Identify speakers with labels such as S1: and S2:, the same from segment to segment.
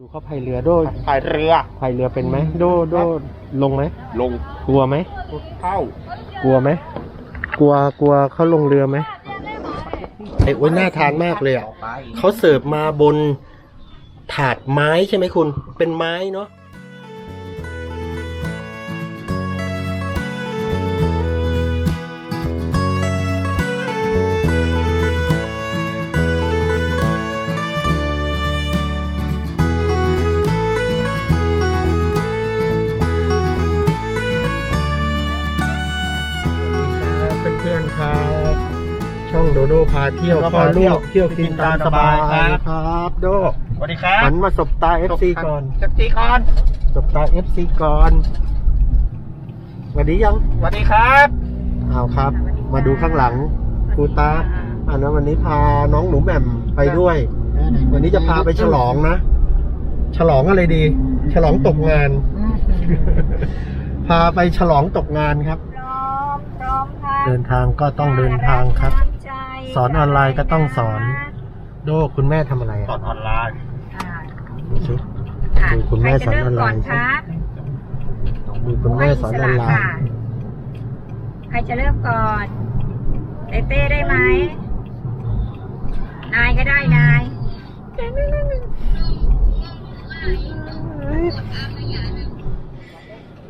S1: ดูเขาพายเรือโดย
S2: พายเรือ
S1: พายเรือเป็นไหมโดโดลงไหม
S2: ลง
S1: กลัวไหม
S2: เข้าก
S1: ลัวไหมกลัวกลัวเขาลงเรือไหมไอ้โอ้ยน่าทานมากเลยอะเขาเสิร์ฟมาบนถาดไม้ใช่ไหมคุณ เป็นไม้เนาะ เที่ยวพ่อลูกเที่ยวกินตามสบายครับโด
S2: สวัสดีครับ
S1: หันมาสบตาเอฟซีก่อน
S2: จักรีก่อน
S1: สบตาเอฟซีก่อนสวัสดียัง
S2: สวัสดีครับ
S1: เอาครับ มาดูข้างหลังครูตาอันนั้นวันนี้พาน้องหนูแหม่มไปด้วย วันนี้จะพาไปฉลองนะ ฉลองอะไรดี ฉลองตกงาน พาไปฉลองตกงานครับ
S3: พร้อมพร้อมค่ะ
S1: เดินทางก็ต้องเดินทางครับ สอนออนไลน์ก็ต้องสอน โดคุณแม่ทำอะไร
S2: สอ
S1: อะ
S2: นออนไลน์
S1: ดูสิดูคุณแม่สอนออนไลน์
S3: ใครจะเริ่มก่อนคะ
S1: ดูคุณแม่สอนออนไลน์
S3: ใครจะเริ่มก่อนเต้เต้ได้ไหม นายก็ได้นาย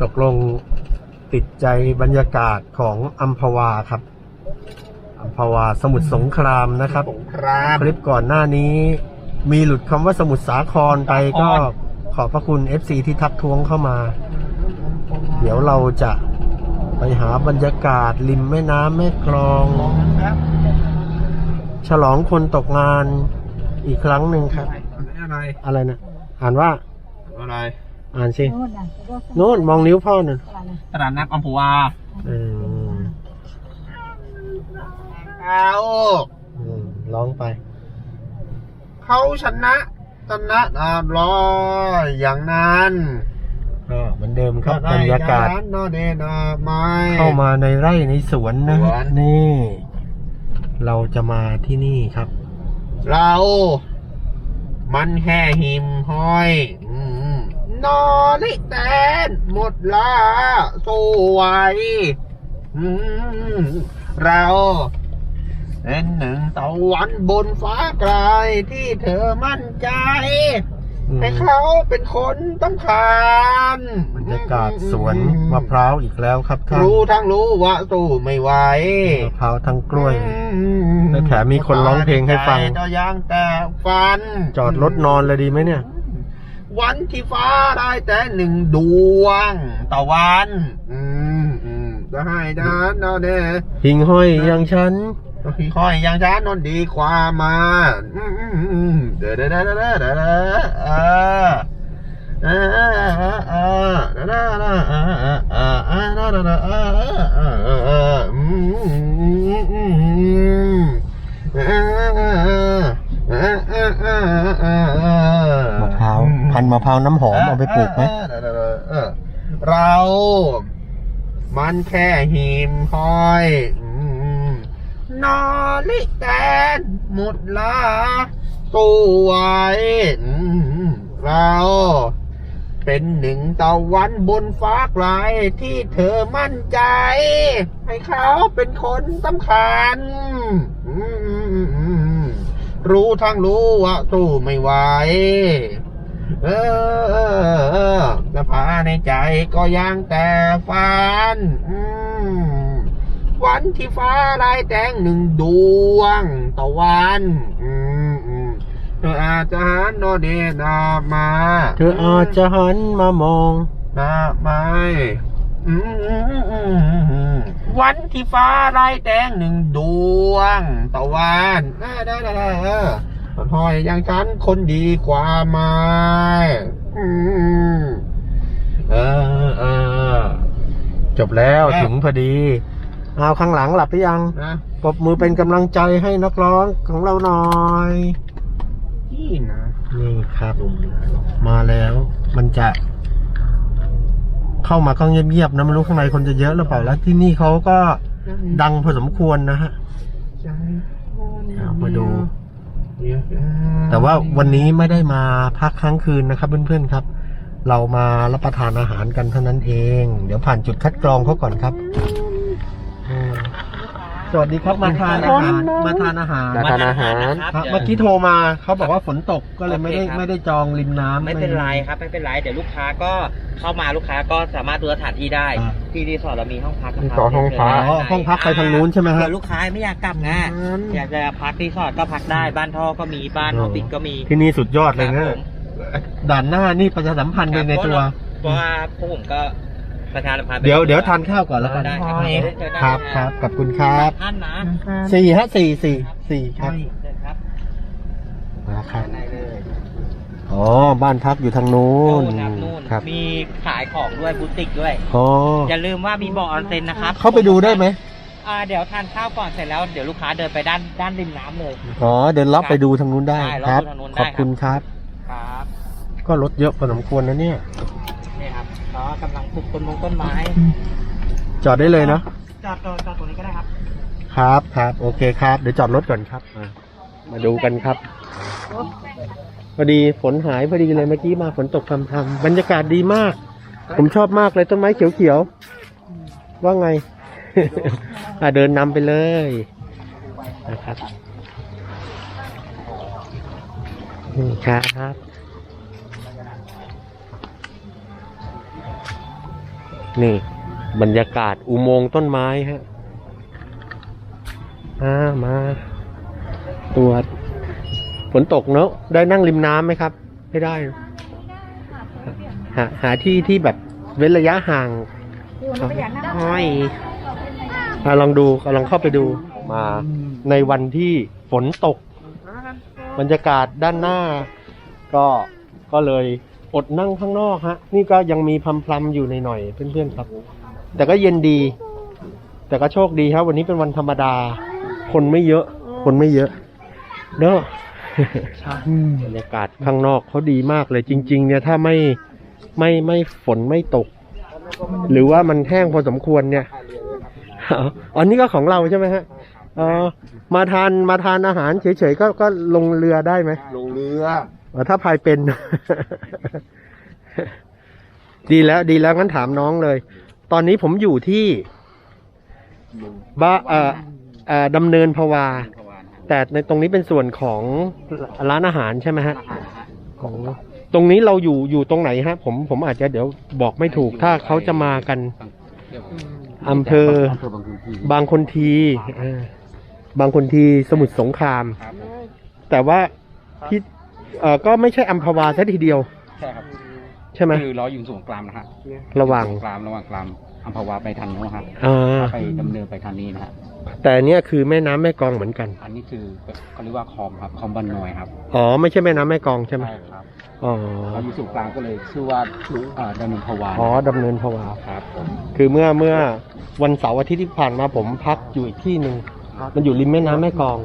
S1: ตกลงติดใจบรรยากาศของอัมพวาครับ อัมพวาสมุทรสงครามนะครับ
S2: สงคราม
S1: คลิปก่อนหน้านี้ มีหลุดคำว่าสมุทรสาครไปก็ขอบพระคุณ FC ที่ทักท้วงเข้ามา เดี๋ยวเราจะไปหาบรรยากาศริมแม่น้ำแม่กลอง
S2: ครับ
S1: ฉลองคนตกงานอีกครั้งหนึ่งครับ
S2: อะไร
S1: อะไรนะ อ่านว่า
S2: อะไร
S1: อ่านสิ นู่นมองนิ้วพ่อน่น
S2: ตลาดนัดอัมพวา
S1: เออ
S2: เอา
S1: อืมร้องไป
S2: เขาชนะชนะอาบร้อยอย่างนั้น
S1: ก็เหมือนเดิมครับบรรยากาศ
S2: นอเดนาไม้
S1: เข้ามาในไร่ในสวนนะ
S2: สวน
S1: นี่ เราจะมาที่นี่ครับ
S2: เรา มันแห่หิมห้อยอืมนอลิแตนหมดละสวยอืมเรา เป็นหนึ่งตะวันบนฟ้าไกลที่เธอมั่นใจ
S1: อืม
S2: ให้เขาเป็นคนต้องการ
S1: บรรยากาศสวนมะพร้าวอีกแล้วครับท่าน
S2: รู้ทั้งรู้ว่าสู้ไม่ไหว
S1: มะพร้าวทั้งกล้วยและแถมมีคนร้องเพลงให้ฟัง
S2: ใจก็ยังแต่ฟัน
S1: จอดรถนอนเลยดีไหมเนี่ย
S2: วันที่ฟ้าได้แต่หนึ่งดวงต่อวัน อืมอืมจะให้ดานนอนเน่
S1: หิงห้อยอย่างฉัน ขี่
S2: คอยยังช้านนดีกว่ามาเด้อเด้อเด้อเด้อเด้อเด้อเออเออเออเออเด้อเด้อเออเออเออเออเด้อเด้อเด้อเออเออเอออืมอืมอืมเออเออเออเออเออเออเออ
S1: มะพร้าวพันมะพร้าวน้ำหอมเอาไปปลูกไหม
S2: เรา มันแค่หิมห้อย นอลิแตนหมดละสวยอืมเราเป็นหนึ่งตะวันบนฟ้าไกลที่เธอมั่นใจ ให้เขาเป็นคนสำคัญ รู้ทั้งรู้ว่าสู้ไม่ไหวเออเออเออสภาในใจก็ยังแต่ฝัน อืม วันที่ฟ้าลายแต่งหนึ่งดวงต่อวันอืมอืมเธออาจจะหันโนเดนามา
S1: เธออาจจะหันมามอง
S2: นาไม่อืมอืมอืมอืมวันที่ฟ้าลายแต่งหนึ่งดวงต่อวันได้ได้ได้ได้เออมันห้อยอย่างฉันคนดีกว่าไหมอืมเออเออ
S1: จบแล้ว
S2: แม่
S1: ถึงพอดี เอาข้างหลังหลับหรือยัง
S2: นะ
S1: ปรบมือเป็นกำลังใจให้นักร้องของเราหน่อย
S2: ที่นะ
S1: นี่ครับ มาแล้ว มันจะ เข้ามาก็เงียบๆนะไม่รู้ข้างในคนจะเยอะหรือเปล่าแล้วที่นี่เขาก็ดังพอสมควรนะฮะ
S2: ใจ
S1: เอามาดู แต่ว่าวันนี้ไม่ได้มาพักค้างคืนนะครับ เพื่อนๆครับ เรามารับประทานอาหารกันเท่านั้นเอง เดี๋ยวผ่านจุดคัดกรองเขาก่อนครับอืม สวัสดีครับมาทานอาหารมาทานอาหาร
S2: มาทานอาหาร
S1: ครับเมื่อกี้โทรมาเขาบอกว่าฝนตกก็เลยไม่ได้
S4: โอเคครับ
S1: ไม่ได้จองริมน้ำ
S4: ไม่เป็นไรครับไม่เป็นไรเดี๋ยวลูกค้าก็เข้ามาลูกค้าก็สามารถดูสถานที่ได้
S1: อ่า
S4: ที่รีสอร์ทเรามีห้องพักนะค
S2: รี
S4: รับ
S2: สอร์ทห้องพัก
S1: อ๋อห้องพักไปทางนู้นใช่ไหมฮะ
S4: เผื่อลูกค้าไม่อยากกลับไงอยากจะพักรีสอร์ทก็พักได้บ้านท่อก็มีบ้านออฟฟิศก็มี
S1: ที่นี่สุดยอดเลย
S4: ค
S1: นะ
S4: รับผม
S1: ด่านหน้านี่ประชาสัมพันธ์ไปในตัว
S4: เพราะว่าพวกผมก็ ประธานพันธ์
S1: เดี๋ยวเดี๋ยวทานข้าวก่อนแล้วกัน
S4: ได้ครับเชิญได้
S1: ครับครับขอบคุณครับ
S4: ท่านนะ
S1: สี่ฮะสี่สี่สี่ครับ
S4: เชิญครับ
S1: มาครับ
S4: ด้เลย
S1: อ๋อบ้านพักอยู่ทางนู้น
S4: นู่นครับนู่น
S1: ครับ
S4: มีขายของด้วยบูติกด้วย
S1: อ๋อ
S4: อย่าลืมว่ามีบ่อออนเซ็นนะครับ
S1: เข้าไปดูได้ไหม
S4: อ่าเดี๋ยวทานข้าวก่อนเสร็จแล้วเดี๋ยวลูกค้าเดินไปด้านด้านริมน้ำเลย
S1: อ๋อเดินลับไปดูทางนู้นได้
S4: ได้
S1: ครับ
S4: เราดูทางนู้นได้
S1: ขอบคุณครับ
S4: ครับ
S1: ก็รถเยอะพอสมควรนะเนี่ย
S4: นี่ครับก็กำลังปลูกต้นมงต้นไม้
S1: จอดได้เลยเนาะ
S4: จอดจอดจอดตรงนี้ก็ได้ครับ
S1: ครับครับโอเคครับ เดี๋ยวจอดรถก่อนครับมามาดูกันครับพอดีฝนหายพอดีเลยเมื่อกี้มาฝนตกพรำๆบรรยากาศดีมาก ผมชอบมากเลยต้นไม้เขียวๆว่าไง อะเดินนำไปเลยนะครับนี่ครับ นี่บรรยากาศอุโมงค์ต้นไม้ฮะอ่ามาตรวจฝนตกเนอะได้นั่งริมน้ำไหมครับ ไม่ได้เนอะหาหาที่ที่แบบเว้นระยะห่างห้อยอะลองดูลองเข้าไปดูมา ในวันที่ฝนตก บรรยากาศด้านหน้า ก็ก็เลย อดนั่งข้างนอกฮะ นี่ก็ยังมีพลำๆอยู่ในหน่อยเพื่อนๆครับ แต่ก็เย็นดี แต่ก็โชคดีครับ วันนี้เป็นวันธรรมดา คนไม่เยอะ คนไม่เยอะเนอะบรรยากาศข้างนอกเขาดีมากเลยจริง ๆ เนี่ยถ้าไม่ไม่ไม่ฝนไม่ตก หรือว่ามันแห้งพอสมควรเนี่ยอ๋ออันนี้ก็ของเราใช่ไหมฮะอ๋อมาทานมาทานอาหารเฉยๆก็ก็ลงเรือได้ไหม
S2: ลงเรือ
S1: ถ้าพายเป็น ดีแล้ว ดีแล้วงั้นถามน้องเลย ตอนนี้ผมอยู่ที่บ้าเอ่อเอ่อดำเนินภาวา แต่ในตรงนี้เป็นส่วนของร้านอาหารใช่ไหมฮะ ของ ตรงนี้เราอยู่อยู่ตรงไหนฮะ ผมผมอาจจะเดี๋ยวบอกไม่ถูกถ้าเขาจะมากันอำเภอ บางคนทีบางคนทีสมุทรสงคราม แต่ว่าที่ เออก็ไม่ใช่อัมพวาซะทีเดียว
S5: ใช่ครับ
S1: ใช่ไหม
S5: คือเราอยู่ส่วนกลางนะฮะ
S1: ระหว่าง
S5: ส่นกลางระหว่างกลางอัมพวาไปทางโน้นฮะ
S1: อ่า
S5: ไปดำเนินไปทางนี้นะฮะ
S1: แต่อันเนี้ยคือแม่น้ำแม่กลองเหมือนกัน
S5: อันนี้คือเขาเรียกว่าคลองครับคลองบันนอยครับ
S1: อ๋อ ไม่ใช่แม่น้ำแม่กลองใช่ไหม
S5: ครับ
S1: อ๋อ
S5: เราอยู่ส่วนกลางก็เลยชื่อว่าเอ่อดำเนินภาวา
S1: อ๋อดำเนินภาวา
S5: ครับผม
S1: คือเมื่อเมื่อวันเสาร์อาทิตย์ที่ผ่านมาผมพักอยู่อีกที่หนึ่งมันอยู่ริมแม่น้ำแม่กลอง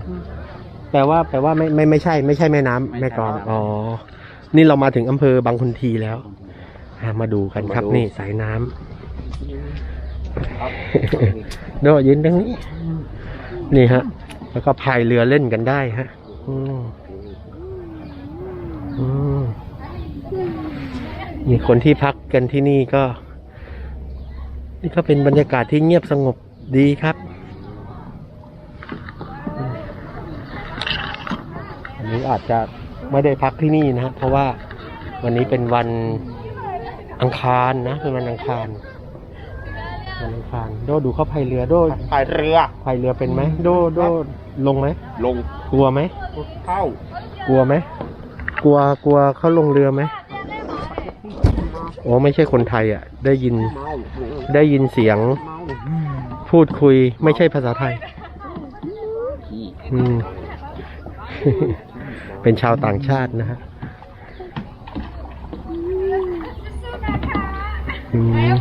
S1: แปลว่าแปลว่าไม่ไม่ไม่ใช่ ไม่ใช่แม่น้ำแม่กลองอ๋อ นี่เรามาถึงอำเภอบางคนทีแล้วอะมาดูกันครับนี่สายน้ำโดยืนตรงนี้ นี่ฮะ แล้วก็พายเรือเล่นกันได้ฮะอืมอืมนี่คนที่พักกันที่นี่ก็ นี่ก็เป็นบรรยากาศที่เงียบสงบดีครับอืม อันนี้อาจจะไม่ได้พักที่นี่นะฮะเพราะว่าวันนี้เป็นวันอังคารนะ เป็นวันอังคารวันอังคารโดดูเขาพายเรือโด
S2: พายเรือ
S1: พายเรือเป็นไหมโดโดลงไหม
S2: ลง
S1: กลัวไหม
S2: เข้าก
S1: ลัวไหมกลัวกลัวเขาลงเรือไหมโอ้ไม่ใช่คนไทยอะ ได้ยินได้ยินเสียง พูดคุยไม่ใช่ภาษาไทย อืม เป็นชาวต่างชาตินะฮะอืม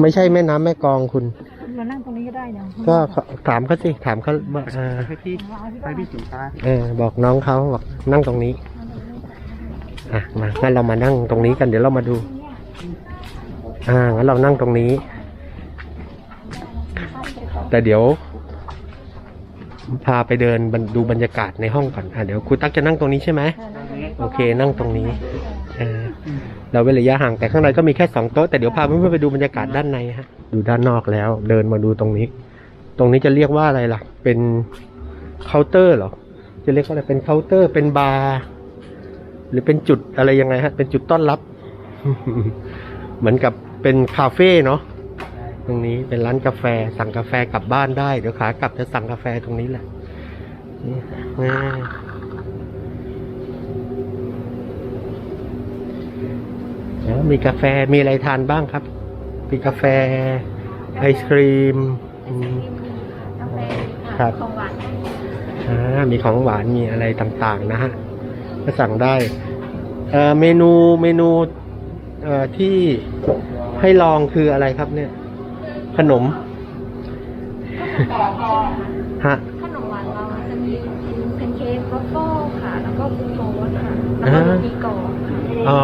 S1: ไม่ใช่แม่น้ำแม่กลองคุณ
S3: มานั่งตรงนี้ก็ได้เนาะ
S1: ก็ถามเขาสิถามเขาว่าอ่า
S5: ให้พี่ให้พี่สิงตา
S1: เออบอกน้องเขาบอกนั่งตรงนี้อะมางั้นเรามานั่งตรงนี้กันเดี๋ยวเรามาดูอ่างั้นเรานั่งตรงนี้ แต่เดี๋ยว พาไปเดินบรรดูบรรยากาศในห้องก่อนอะเดี๋ยวครูตั๊กจะนั่งตรงนี้ใช่ไหมโอเคนั่งตรงนี้เออเราเว้นระยะห่างแต่ข้างในก็มีแค่สองโต๊ะแต่เดี๋ยวพาเพื่อนๆไปดูบรรยากาศด้านในฮะดูด้านนอกแล้ว เดินมาดูตรงนี้ ตรงนี้จะเรียกว่าอะไรล่ะ เป็นเคาน์เตอร์เหรอจะเรียกว่าอะไรเป็นเคาน์เตอร์เป็นบาร์หรือเป็นจุดอะไรยังไงฮะ เป็นจุดต้อนรับ เหมือนกับเป็นคาเฟ่เนาะ ตรงนี้เป็นร้านกาแฟสั่งกาแฟกลับบ้านได้เดี๋ยวขากลับจะสั่งกาแฟตรงนี้แหละนี่อ่าแล้วมีกาแฟมีอะไรทานบ้างครับมีกาแฟไอศครีมอืม
S3: กาแฟ
S1: ครับ
S3: ของหวาน
S1: อ่ามีของหวานมีอะไรต่างๆนะฮะก็สั่งได้เอ่อเมนูเมนูเอ่อที่ให้ลองคืออะไรครับเนี่ย ขนม ฮะ
S3: ขนมหวานเราจะมีแพนเค้กวัฟเฟิลค่ะ แล้วก็บุฟโฟสค่ะ แล้วก็
S1: อ่า
S3: มีกรอบค่ะ
S1: อ๋อ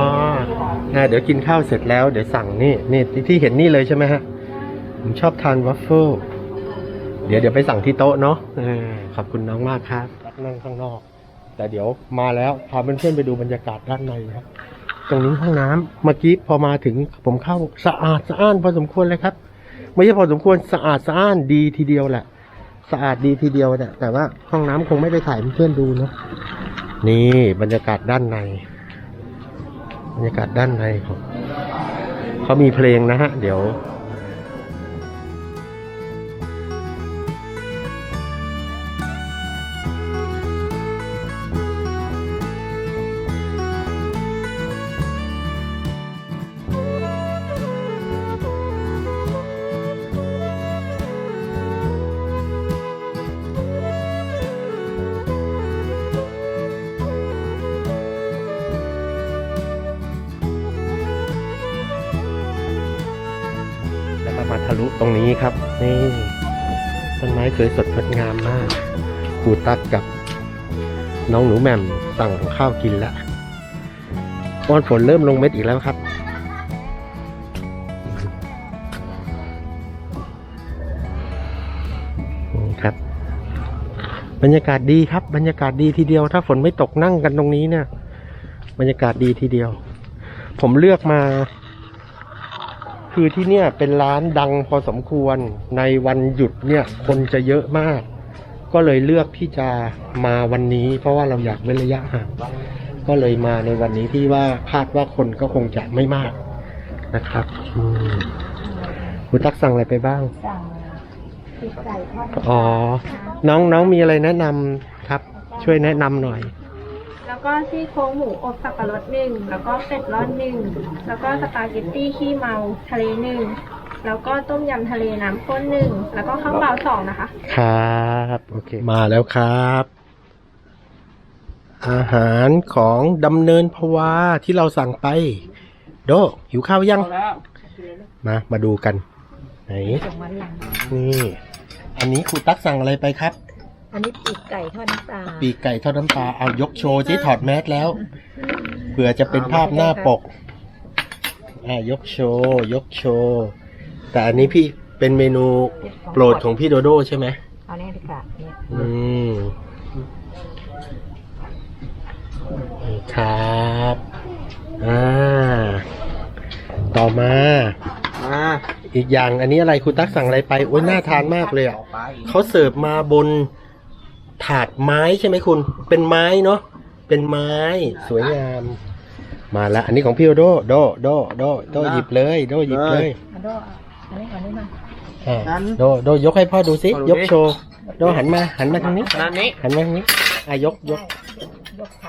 S1: อ่าเดี๋ยวกินข้าวเสร็จแล้ว เดี๋ยวสั่งนี่นี่ที่ที่เห็นนี่เลยใช่ไหมฮะ ผมชอบทานวัฟเฟิล เดี๋ยวเดี๋ยวไปสั่งที่โต๊ะเนาะเออขอบคุณน้องมากครับ นั่งข้างนอก แต่เดี๋ยวมาแล้วพาเพื่อนๆไปดูบรรยากาศด้านในครับ ตรงนี้ห้องน้ำเมื่อกี้พอมาถึงผมเข้าสะอาดสะอ้านพอสมควรเลยครับ ไม่ใช่พอสมควรสะอาดสะอ้านดีทีเดียวแหละ สะอาดดีทีเดียวแต่แต่ว่าห้องน้ำคงไม่ได้ถ่ายให้เพื่อนดูเนาะนี่บรรยากาศด้านใน บรรยากาศด้านในของเขามีเพลงนะฮะ เดี๋ยว รงนี้ครับ นี่ต้นไม้สวยสดงดงามมากครูตักกับน้องหนูแหม่มสั่งข้าวกินล้วก้อนฝนเริ่มลงเม็ดอีกแล้วครับ นี่ครับ บรรยากาศดีครับ บรรยากาศดีทีเดียว ถ้าฝนไม่ตกนั่งกันตรงนี้เนี่ย บรรยากาศดีทีเดียว ผมเลือกมา คือที่เนี่ยเป็นร้านดังพอสมควรในวันหยุดเนี่ยคนจะเยอะมาก ก็เลยเลือกที่จะมาวันนี้ เพราะว่าเราอยากเว้นระยะห่างก็เลยมาในวันนี้ที่ว่าคาดว่าคนก็คงจะไม่มากนะครับอืมคุณตักสั่งอะไรไปบ้าง
S3: สั่งปีกไก่ทอด
S1: อ๋อ น้องน้องมีอะไรแนะนำครับ ช่วยแนะนำหน่อย
S3: แล้วก็ซี่โครงหมูอบสับปะรดหนึ่ง แล้วก็เป็ดร้อนหนึ่ง แล้วก็สปาเกตตี้ขี้เมาทะเลหนึ่ง แล้วก็ต้มยำทะเลน้ำข้นหนึ่ง แล้วก็ข้าวเปล่าสองนะคะ
S1: ครับโอเคมาแล้วครับ อาหารของดำเนินภาวาที่เราสั่งไป โดหิวข้าวยังมามาดูกัน ไหน นี่ อันนี้ครูตักสั่งอะไรไปครับ
S3: อันนี้ปีกไก่ทอดน้ำปลา
S1: ปีกไก่ทอดน้ำปลาเอายกโชว์ที่ถอดแมสแล้วเผื่อจะเป็นภาพหน้าปกอ่ายกโชว์ยกโชว์แต่อันนี้พี่เป็นเมนูโปรดของพี่โดโดใช่ไหม
S3: เอาแน่ดีกว่าเนี่ย
S1: อืมนี่ครับอ่าต่อมา
S2: มา
S1: อีกอย่างอันนี้อะไรคุณตักสั่งอะไรไปโอ้ยน่าทานมากเลยอะ
S2: ต่อไป
S1: เขาเสิร์ฟมาบน ถาดไม้ใช่ไหมคุณ เป็นไม้เนาะ เป็นไม้ สวยงาม มาละ อันนี้ของพี่โดโดโดโดโดหยิบเลย โดหยิบเลย
S3: อันโดอันนี้ก่อนได้ไหม
S1: อ่าโดโดยกให้พ่อดูสิยกโชว์โดหันมา หันมาทางนี้
S2: ขนาดนี้
S1: หันมาทางนี้อะยกยก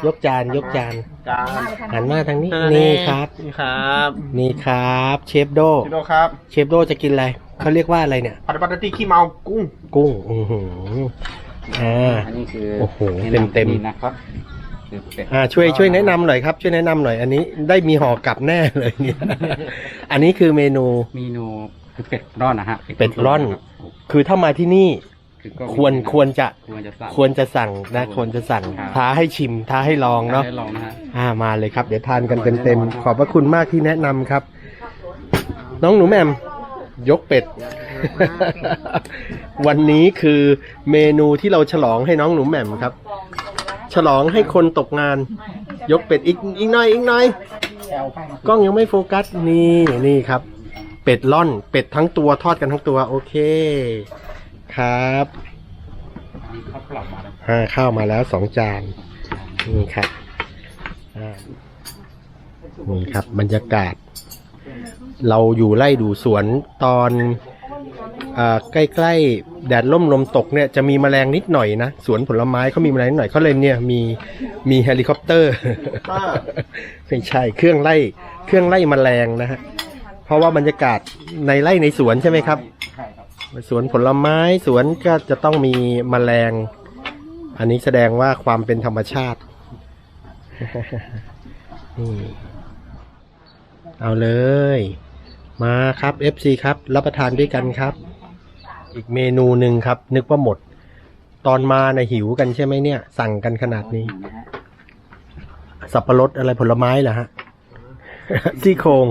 S1: ยกจานยกจาน
S2: จาน
S1: หันมาทางนี้นี่ครับ
S2: นี่ครับ
S1: นี่ครับ เชฟโด
S2: พี่โดครับ
S1: เชฟโดจะกินอะไรเขาเรียกว่าอะไรเนี่ย
S2: ผัดปาเตตี้ขี้เมากุ้ง
S1: กุ้งอือหื ออ่า
S5: อันนี้คือ
S1: โอ้โห
S5: ที่
S1: เต็มๆ
S5: นี่นะครับคือเป็ด
S1: อ่าช่วยช่วยแนะนำหน่อยครับ ช่วยแนะนำหน่อยอันนี้ได้มีห่อกลับแน่เลยเนี่ย อันนี้คือเมนู
S5: เมนูคือเป็ดร่อนนะฮะ
S1: เป็ดร่อน
S5: ครับ
S1: คือถ้ามาที่นี่
S5: คือก็
S1: ควรควรจะ
S5: ควรจะสั่ง
S1: ควรจะสั่งนะควรจะสั่ง
S5: ครับ
S1: ท้าให้ชิมท้าให้ลองเนาะ
S5: ได้ลองนะฮะ
S1: อ่ามาเลยครับ เดี๋ยวทานกันเต็มๆขอบพระคุณมากที่แนะนำครับ น้องหนูแหม่มยกเป็ด วันนี้คือเมนูที่เราฉลองให้น้องหนูแหม่มครับ ฉลองให้คนตกงาน ยกเป็ดอีกอีกหน่อยอีกหน่อยกล้องยังไม่โฟกัสนี่นี่ครับ เป็ดล่อนเป็ดทั้งตัวทอดกันทั้งตัว โอเค ครับอ่าข้าวมาแล้วสองจานนี่ครับนี่ครับบรรยากาศ เราอยู่ไล่ดูสวนตอน ใกล้ๆแดดล่มลมตกเนี่ยจะมีแมลงนิดหน่อยนะสวนผลไม้เขามีแมลงนิดหน่อยเขาเลยเนี่ยมีมีเฮลิคอปเตอร์ไม่ใช่เครื่องไล่เครื่องไล่แมลงนะฮะเพราะว่าบรรยากาศในไร่ในสวนใช่ไหมครับ
S5: ใช่ครับ
S1: สวนผลไม้สวนก็จะต้องมีแมลง อันนี้แสดงว่าความเป็นธรรมชาตินี่เอาเลย มาครับ FC ครับ รับประทานด้วยกันครับ อีกเมนูหนึ่งครับ นึกว่าหมด ตอนมานะหิวกันใช่ไหมเนี่ย สั่งกันขนาดนี้ สับปะรดอะไรผลไม้เหรอฮะ ซี่โครง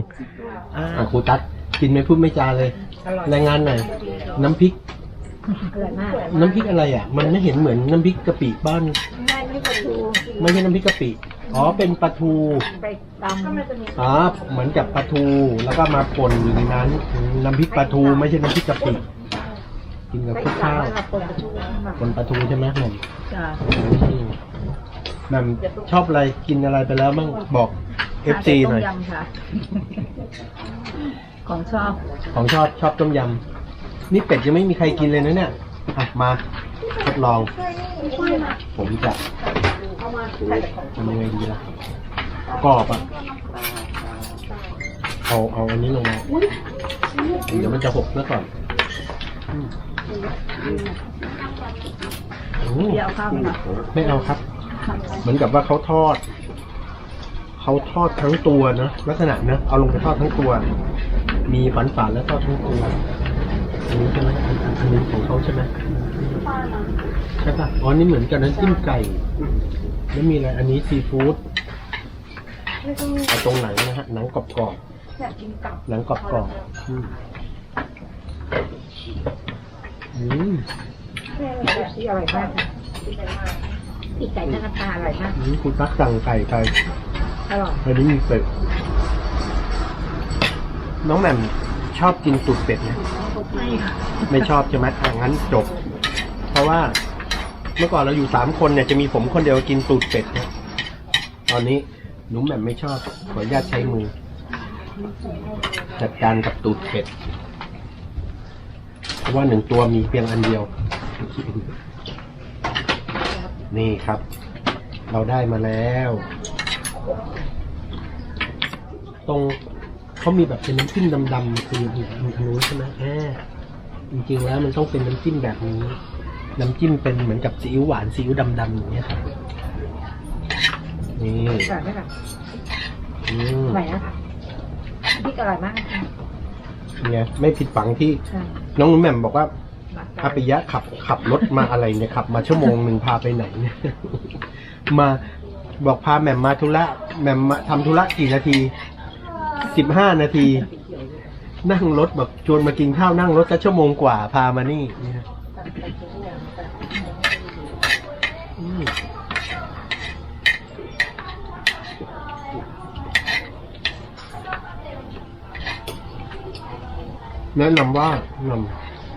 S1: อ่าครูตัดกินไม่พูดไม่จาเลยรายงานหน่อยน้ำพริกน้ำพริกอะไรอะ มันไม่เห็นเหมือนน้ำพริกกะปิบ้าน ไม่ใช่น้ำพริกกะปิ อ๋อเป็นปลาทูอ๋อเหมือนกับปลาทูแล้วก็มาป่นอยู่ในนั้นอืมน้ำพริกปลาทูไม่ใช่น้ำพริกกะปิกินกับข้าวข้าวป่นปลาทูใช่ไหมแหม่มอืมแหม่มชอบอะไรกินอะไรไปแล้วบ้างบอกเอฟซีหน่อย
S6: ต้มยำค่ะของชอบ
S1: ของชอบชอบต้มยำนี่เป็ดยังไม่มีใครกินเลยนะเนี่ยอะมาทดลอง ผมจะ ทำยังไงดีล่ะกรอบอะเอาเอาอันนี้ลงมาเดี๋ยวมันจะหกซะก่อนอืมอืม
S6: เดี๋ยวเอาข้าวมา
S1: ไม่เอาครับ เหมือนกับว่าเขาทอดเขาทอดทั้งตัวนะลักษณะนะเอาลงไปทอดทั้งตัว มีฝันฝานแล้วทอดทั้งตัวอันนี้ใช่ไหมอันอันอันนี้ของเขาใช่ไหมใช่ปะอ๋อนี่เหมือนกันนั้นจิ้มไก่ แล้วมีอะไร อันนี้ซีฟู้ดเอาตรงหนังนะฮะ หนังกรอบๆหนังกรอบๆอืมอืม
S6: ที่อร่อยมากค่ะปีกไก่ทอดน้ำปลาอร่อยมาก
S1: อืมคุณตักสั่งไก่ไป
S6: อร่อย
S1: อันนี้มีเป็ดน้องแหม่มชอบกินตูดเป็ดไหมไม่ชอบใช่ไหมอะงั้นจบ เพราะว่า เมื่อก่อนเราอยู่สามคนเนี่ยจะมีผมคนเดียวกินตูดเป็ดนะตอนนี้หนุ่มแหม่มไม่ชอบ ขออนุญาตใช้มือ จัดการกับตูดเป็ด เพราะว่าหนึ่งตัวมีเพียงอันเดียว นี่ครับ เราได้มาแล้ว ตรงเขามีแบบเป็นน้ำจิ้มดำๆคือมันทางนู้นใช่ไหมแอบจริงๆแล้วมันต้องเป็นน้ำจิ้มแบบนี้ น้ำจิ้มเป็นเหมือนกับซีอิ๊วหวานซีอิ๊วดำๆอย่างเงี้ยครับนี่
S6: อร่อยไหมคะ
S1: อืม
S6: อร่อยนะคะพี่อร่อยมากค่ะ
S1: เนี่ยไม่ผิดฝังที่
S6: ค่ะ
S1: น้องนุ่มแหม่มบอกว่าอาปิยะขับขับรถมาอะไรเนี่ยขับ มาชั่วโมงหนึ่งพาไปไหนเนี่ย มาบอกพาแหม่มมาธุระแหม่มมาทำธุระกี่นาทีสิบห้านาที นั่งรถแบบชวนมากินข้าวนั่งรถสักชั่วโมงกว่าพามานี่เนี่ย แนะนำว่าน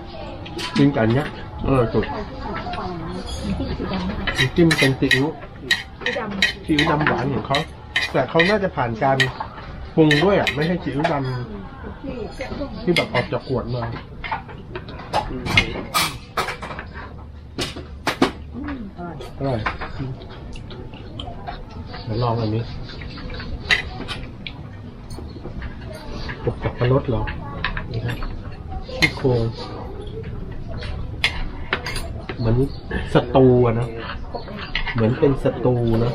S1: ำกินกันเนี้ยเออสุดจิ้มเป็นซีอิ๊วซีอิ๊วดำหวานของเขาแต่เขาน่าจะผ่านการปรุงด้วยอะ ไม่ใช่ซีอิ๊วดำที่แบบออกจากขวดมาอร่อยเดี๋ยวลองอันนี้ปกกับรสเหรอนี่ครับ โครงเหมือนสตูอะนะ เหมือนเป็นสตูนะ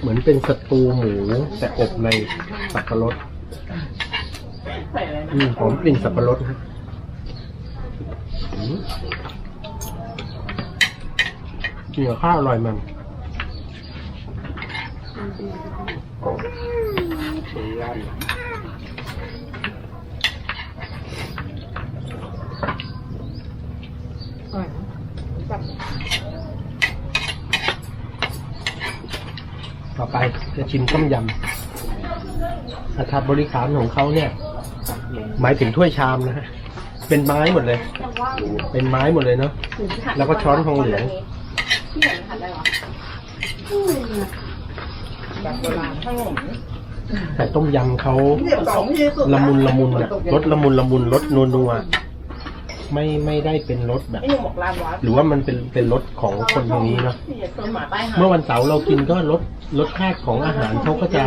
S1: เหมือนเป็นสตูหมู แต่อบในสับปะรดอืมหอมกลิ่นสับปะรดครับอืมกินกับข้าวอร่อยมัน อร่อยแบบต่อไปจะชิมต้มยำนะครับบริการของเขาเนี่ย หมายถึงถ้วยชามนะฮะเป็นไม้หมดเลย เป็นไม้หมดเลยเนาะแล้วก็ช้อนทองเหลืองที่ไหนหัดอแบราณแต่ต้มยำเขาละมุนละมุนรสละมุนละมุนรสนัวนัว ไม่ไม่ได้เป็นรสแบบหรือว่ามันเป็นเป็นรสของคนตรงนี้เนาะเมื่อวันเสาร์เรากินก็รสรสชาติของอาหารเขาก็จะ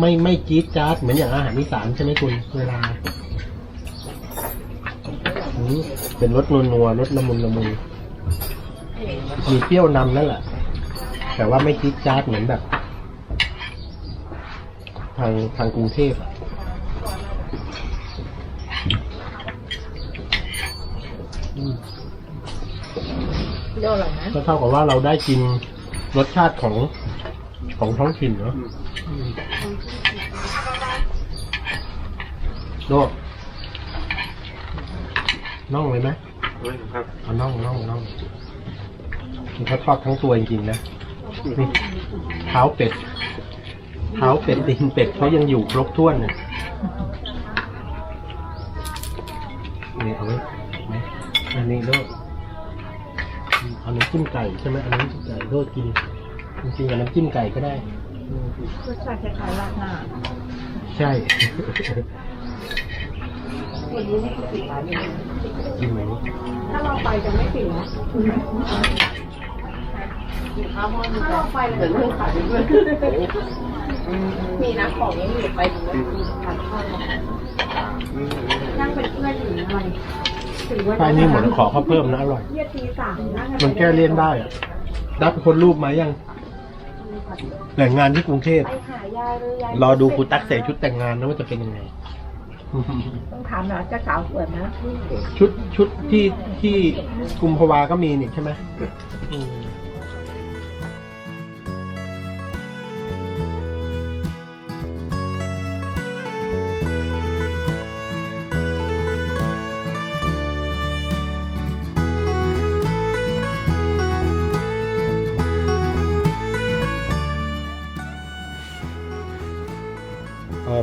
S1: ไม่ไม่จี๊ดจ๊าดเหมือนอย่างอาหารอีสานใช่ไหมคุณเวลาอืมเป็นรสนัวนัวๆรสละมุนละมุนมีเปรี้ยวนำนั่นแหละ แต่ว่าไม่จี๊ดจ๊าดเหมือนแบบ ทางทางกรุงเทพอะ
S6: เดี๋ยวอร่อยนะ
S1: ก็เท่ากับว่าเราได้กินรสชาติของของท้องถิ่นเนาะอืมโลกน่องเลยไหม
S2: ครับ
S1: เอาน่องน่องน่องนี่เขาทอดทั้งตัวจริงๆนะนี่เท้าเป็ด เท้าเป็ดตีนเป็ดเขายังอยู่ครบถ้วนเนี่ยนี่เอาไว้ไหมอันนี้โลก เอาน้ำจิ้มไก่ใช่ไหมเอาน้ำจิ้มไก่โลกกินจริงๆกับน้ำจิ้มไก่ก็ได้อืม
S6: รสชาติคล้ายๆราดหน้า
S1: ใช่กินไหม
S6: ถ้าเราไปจะไม่ถึงนะถ้าเราไปเลยเรื่องขายไปด้วยมีนะของยังอยู่ไปถึงแล้วขาดข้าวนั่งเป็นเพื่อนอยู่อะไร ถึงว่า
S1: ใช่นี่เหมือนขอเขาเพิ่มนะอร่อย
S6: เยี่ยทีสามนั่ง
S1: มันแก้เลี่ยนได้อะดับคนรูปมายังแต่งงานที่กรุงเทพ
S6: ไปหายายเลยยาย
S1: รอดูครูตั๊กใส่ชุดแต่งงานนะว่าจะเป็นยังไง
S6: ต้องถามหน่อยเจ้าสาวสวยไหม
S1: ชุดชุดที่ที่กุมภาวาก็มีนี่ใช่ไหม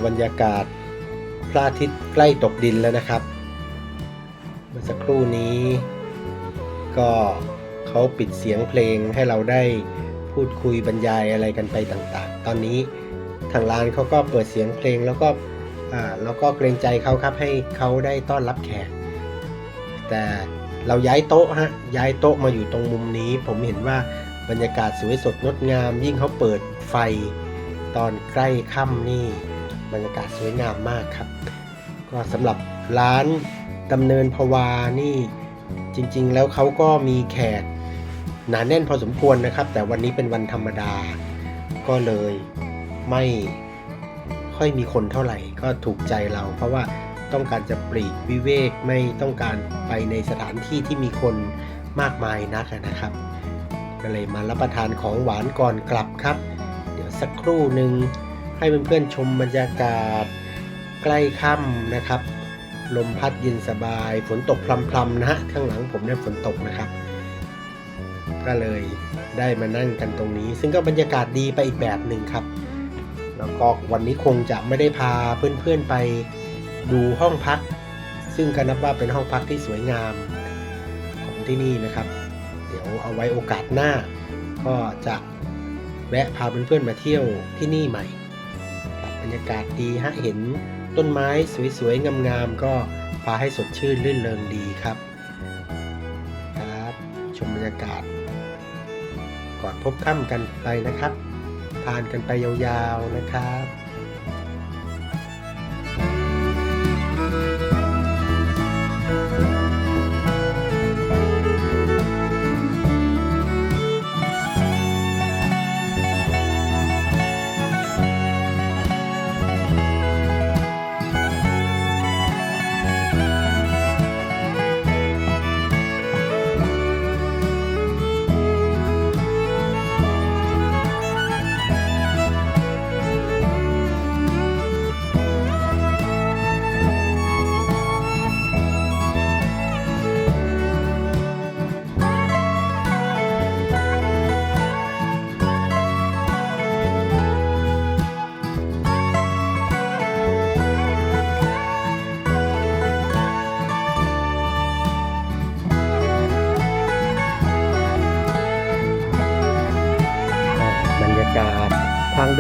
S1: บรรยากาศพระอาทิตย์ใกล้ตกดินแล้วนะครับ เมื่อสักครู่นี้ ก็เขาปิดเสียงเพลงให้เราได้พูดคุยบรรยายอะไรกันไปต่างๆ ตอนนี้ทางร้านเขาก็เปิดเสียงเพลงแล้วก็อ่าแล้วก็เกรงใจเขาครับให้เขาได้ต้อนรับแขก แต่เราย้ายโต๊ะฮะย้ายโต๊ะมาอยู่ตรงมุมนี้ ผมเห็นว่าบรรยากาศสวยสดงดงาม ยิ่งเขาเปิดไฟตอนใกล้ค่ำนี่ บรรยากาศสวยงามมากครับ ก็สำหรับร้านดำเนินภาวานี่จริงๆ แล้วเขาก็มีแขกหนาแน่นพอสมควรนะครับ แต่วันนี้เป็นวันธรรมดา ก็เลยไม่ค่อยมีคนเท่าไหร่ก็ถูกใจเรา เพราะว่าต้องการจะปลีกวิเวกไม่ต้องการไปในสถานที่ที่มีคนมากมายนักนะครับก็เลยมารับประทานของหวานก่อนกลับครับ เดี๋ยวสักครู่หนึ่ง ให้เพื่อนๆชมบรรยากาศใกล้ค่ำนะครับ ลมพัดเย็นสบาย ฝนตกพรำๆนะฮะข้างหลังผมเนี่ยฝนตกนะครับ ก็เลยได้มานั่งกันตรงนี้ ซึ่งก็บรรยากาศดีไปอีกแบบหนึ่งครับ แล้วก็วันนี้คงจะไม่ได้พาเพื่อนๆไปดูห้องพัก ซึ่งก็นับว่าเป็นห้องพักที่สวยงามของที่นี่นะครับ เดี๋ยวเอาไว้โอกาสหน้า ก็จะแวะพาเพื่อนๆมาเที่ยวที่นี่ใหม่ บรรยากาศดีฮะเห็นต้นไม้สวยๆ งามๆ ก็พาให้สดชื่นลื่นเริงดีครับ ครับ ชมบรรยากาศ ก่อนพบค่ำกันไปนะครับ ทานกันไปยาวๆนะครับ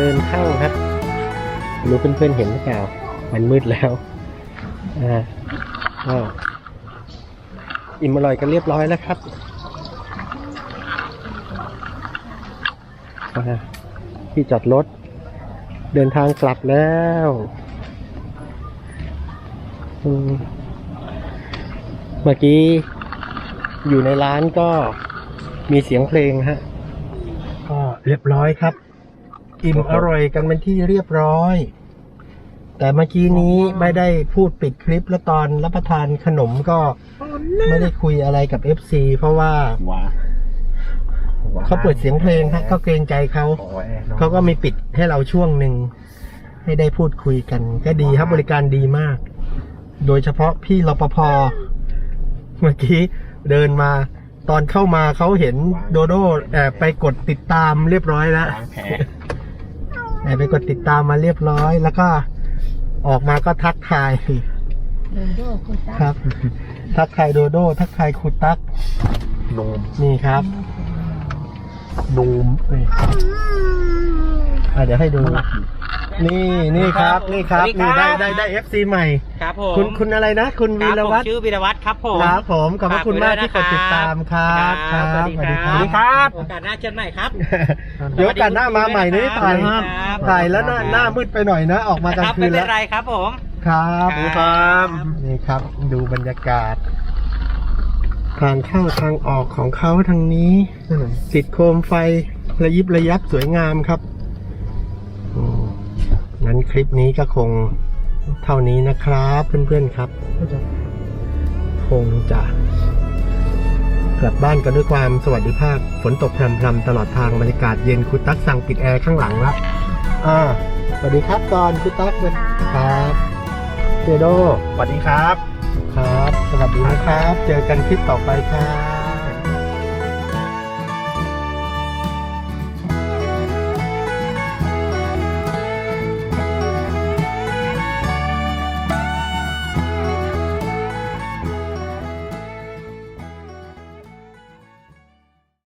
S1: เดินเข้าครับรู้เพื่อนๆเห็นหรือเปล่า มันมืดแล้วอ่าก็อิ่มอร่อยกันเรียบร้อยแล้วครับที่จอดรถ เดินทางกลับแล้วเมื่อกี้อยู่ในร้านก็มีเสียงเพลงฮะ ก็เรียบร้อยครับ อิ่มอร่อยกันเป็นที่เรียบร้อย แต่เมื่อกี้นี้ไม่ได้พูดปิดคลิปแล้วตอนรับประทานขนมก็ไม่ได้คุยอะไรกับ FC เพราะว่า
S2: ว้า
S1: เขาเปิดเสียงเพลงฮะก็เกรงใจเขาเขาก็มีปิดให้เราช่วงหนึ่งให้ได้พูดคุยกัน ก็ดีครับบริการดีมาก โดยเฉพาะพี่รปภเมื่อกี้เดินมาตอนเข้ามาเขาเห็นโดโดแอบไปกดติดตามเรียบร้อยแล้ว ไปกดติดตามมาเรียบร้อย แล้วก็ออกมาก็ทักทายครับ ทักทายโดโด ทักทายครูตัก
S2: นม
S1: นี่ครับนูมเอ้ยอะเดี๋ยวให้ดู นี่นี่ครับนี่ครับนี่ได้ได้ได้เอฟซีใหม่
S4: ครับผม
S1: คุณคุณอะไรนะ คุณ
S4: ค
S1: วี
S4: รับ
S1: ร
S4: ผม
S1: วัตร
S4: ชื่อวีรวัตรครับผม
S1: ครับผมขอบพระคุณมากที่กดติดตามครับ
S4: ครับ
S1: ครับ
S4: สวัสดีครับ
S1: สวัสดีครับ
S4: โอกาสหน้าเชิญใหม่ครับ
S1: เดี๋ยวโอกาสหน้ามาใหม่นี่ถ่าย
S4: ครับ
S1: ถ่ายแล้วหน้าหน้ามืดไปหน่อยนะ ออกมากลาง
S4: ครับ
S1: คื
S4: ไม่
S1: น
S4: เป็
S1: แล้ว
S4: นไรครับผม
S1: ครับ
S4: ครับ
S1: นี่ครับดูบรรยากาศ ทางเข้าทางออกของเขาทางนี้ติดโคมไฟระยิบระยับสวยงามครับอืม งั้นคลิปนี้ก็คงเท่านี้นะครับเพื่อนๆครับคงจะกลับบ้านกันด้วยความสวัสดิภาพ ฝนตกพรำๆตลอดทางบรรยากาศเย็นคุณตั๊กสั่งปิดแอร์ข้างหลังละอ่าสวัสดีครับก่อนคุณตั๊กเลยครับเจโด
S2: สวัสดีครับ
S1: ครับ สวัสดีนะครับ เจอกันคลิปต่อไปครับ